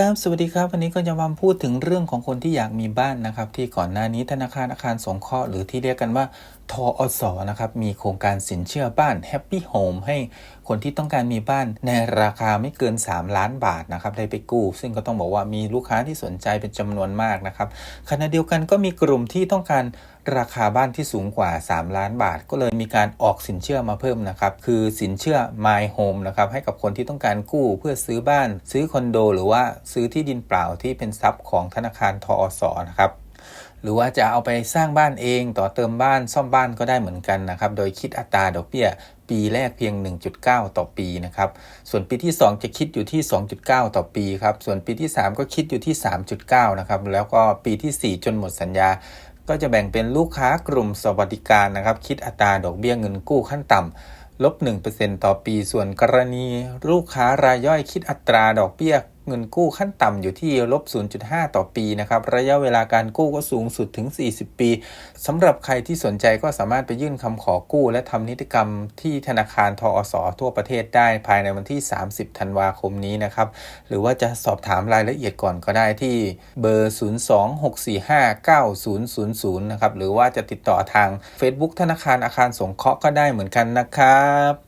ครับ สวัสดีครับ วันนี้ก็จะมาพูดถึงเรื่องของคนที่อยากมีบ้านนะครับ ที่ก่อนหน้านี้ธนาคารอาคารสงเคราะห์หรือที่เรียกกันว่าทออสนะครับ มีโครงการสินเชื่อบ้าน Happy Home ให้คนที่ต้องการมีบ้านในราคาไม่เกิน 3 ล้านบาทนะครับ ได้ไปกู้ ซึ่งก็ต้องบอกว่ามีลูกค้าที่สนใจเป็นจำนวนมากนะครับขณะเดียวกันก็มีกลุ่มที่ต้องการ ราคาบ้านที่สูงกว่า 3 ล้านบาท ก็เลยมีการออกสินเชื่อมาเพิ่มนะครับ คือสินเชื่อ My Home นะครับให้กับคนที่ต้องการกู้เพื่อซื้อบ้าน ซื้อคอนโด หรือว่าซื้อที่ดินเปล่าที่เป็นทรัพย์ของธนาคารทอสนะครับหรือว่าจะเอาไปสร้างบ้านเองต่อเติมบ้านซ่อมบ้านก็ได้เหมือนกันนะครับ โดยคิดอัตราดอกเบี้ยปีแรกเพียง 1.9 ต่อปีนะครับ ส่วนปีที่ 2 จะคิดอยู่ที่ 2.9 ต่อปีครับ ส่วนปีที่ 3 ก็คิดอยู่ที่ 3.9 นะครับ แล้วก็ปีที่ 4 จนหมดสัญญา ก็จะแบ่งเป็นลูกค้ากลุ่มสวัสดิการนะครับ คิดอัตราดอกเบี้ยเงินกู้ขั้นต่ำลบ1%ต่อปี ส่วนกรณีลูกค้ารายย่อยคิดอัตราดอกเบี้ย เงินกู้ขั้นต่ำอยู่ที่ลบ 0.5 ต่อปีนะครับ ระยะเวลาการกู้ก็สูงสุดถึง 40 ปีสำหรับใครที่สนใจก็สามารถไปยื่นคำขอกู้ และทำนิติกรรมที่ธนาคารทอสอทั่วประเทศได้ภายในวันที่ 30 ธันวาคมนี้นะครับ หรือว่าจะสอบถามรายละเอียดก่อนก็ได้ที่เบอร์ 026459000 นะครับ หรือว่าจะติดต่อทาง Facebook ธนาคารอาคารสงเคราะห์ก็ได้เหมือนกันนะครับ